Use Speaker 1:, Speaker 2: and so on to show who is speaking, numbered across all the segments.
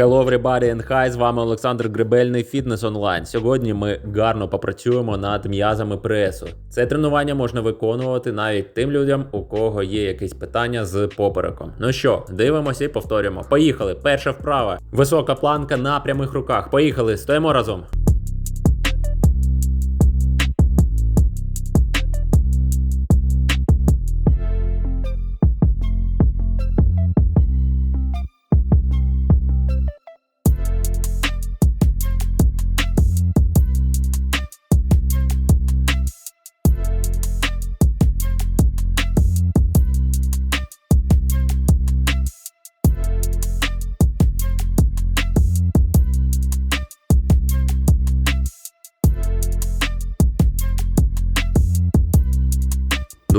Speaker 1: Hello everybody and hi, з вами Олександр Гребельний Фітнес Онлайн. Сьогодні ми гарно попрацюємо над м'язами пресу. Це тренування можна виконувати навіть тим людям, у кого є якісь питання з попереком. Ну що, дивимося і повторюємо. Поїхали. Перша вправа. Висока планка на прямих руках. Поїхали, стоїмо разом.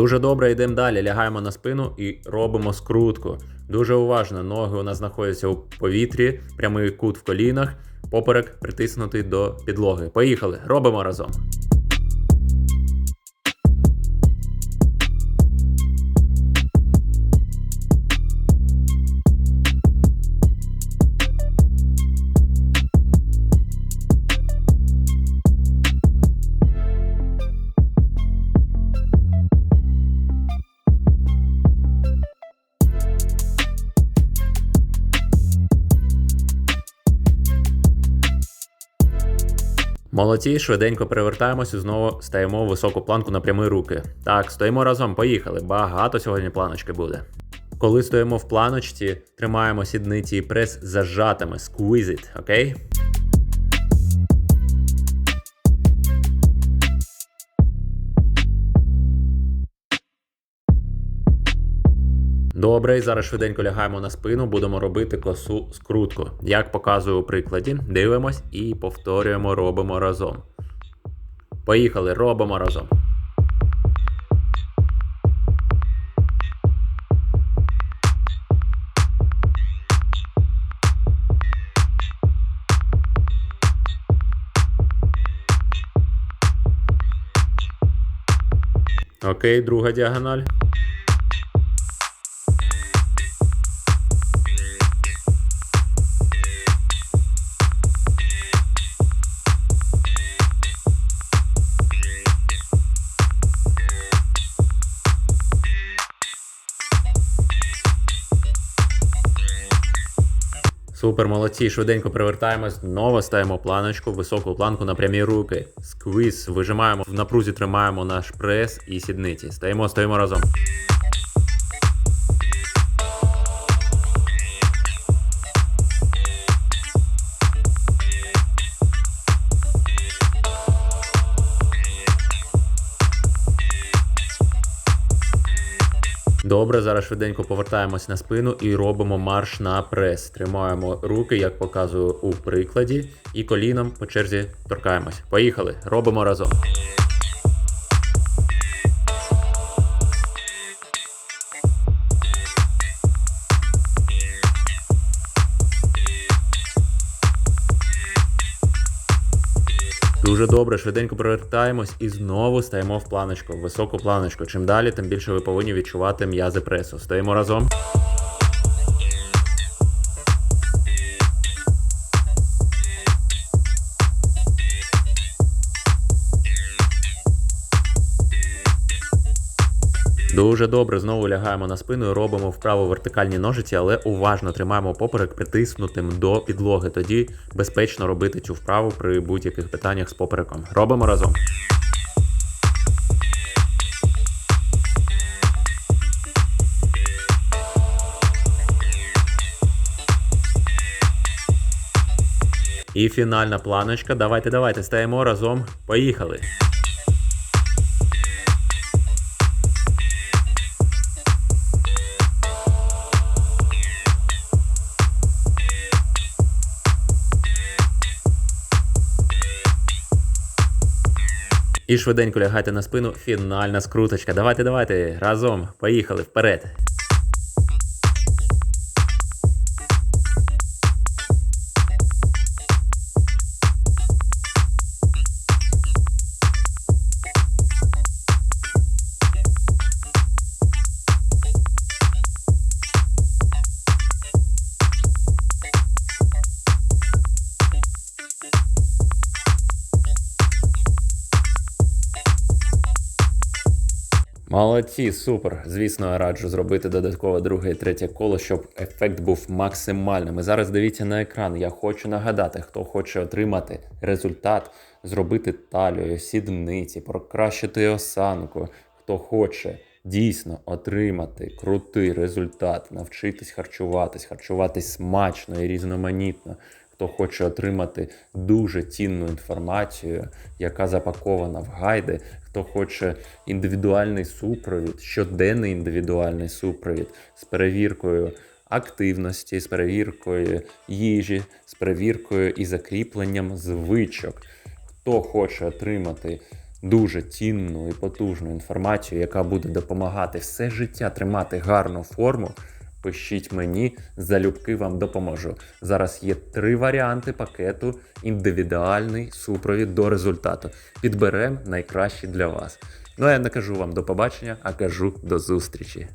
Speaker 1: Дуже добре, йдемо далі. Лягаємо на спину і робимо скрутку. Дуже уважно. Ноги у нас знаходяться у повітрі, прямий кут в колінах, поперек притиснутий до підлоги. Поїхали, робимо разом. Молодці, швиденько перевертаємось і знову стаємо в високу планку на прямі руки. Так, стоїмо разом, поїхали. Багато сьогодні планочки буде. Коли стоїмо в планочці, тримаємо сідниці і прес зажатими, it, окей? Добре, і зараз швиденько лягаємо на спину, будемо робити косу скрутку. Як показую у прикладі, дивимось і повторюємо, робимо разом. Поїхали, робимо разом. Окей, друга діагональ. Супер, молодці, швиденько привертаємось, знову ставимо планочку, високу планку на прямі руки. Сквіз, вижимаємо, в напрузі тримаємо наш прес і сідниці. Стаємо, стоїмо разом. Добре, зараз швиденько повертаємось на спину і робимо марш на прес. Тримаємо руки, як показую у прикладі, і коліном по черзі торкаємось. Поїхали, робимо разом. Дуже добре, швиденько провертаємось і знову стаємо в планочку, в високу планочку. Чим далі, тим більше ви повинні відчувати м'язи пресу. Стоїмо разом. Дуже добре, знову лягаємо на спину робимо вправо вертикальні ножиці, але уважно тримаємо поперек притиснутим до підлоги. Тоді безпечно робити цю вправу при будь-яких питаннях з попереком. Робимо разом. І фінальна планочка. Давайте, давайте, стаємо разом. Поїхали. І швиденько лягайте на спину. Фінальна скруточка. Давайте, давайте. Разом. Поїхали вперед. Молодці, супер. Звісно, я раджу зробити додаткове друге і третє коло, щоб ефект був максимальним. І зараз дивіться на екран. Я хочу нагадати, хто хоче отримати результат, зробити талію, сідниці, покращити осанку. Хто хоче дійсно отримати крутий результат, навчитись харчуватись, харчуватись смачно і різноманітно. Хто хоче отримати дуже цінну інформацію, яка запакована в гайди, хто хоче індивідуальний супровід, щоденний індивідуальний супровід з перевіркою активності, з перевіркою їжі, з перевіркою і закріпленням звичок. Хто хоче отримати дуже цінну і потужну інформацію, яка буде допомагати все життя тримати гарну форму. Пишіть мені, залюбки вам допоможу. Зараз є три варіанти пакету індивідуальний супровід до результату. Підберемо найкращий для вас. Ну а я не кажу вам до побачення, а кажу до зустрічі.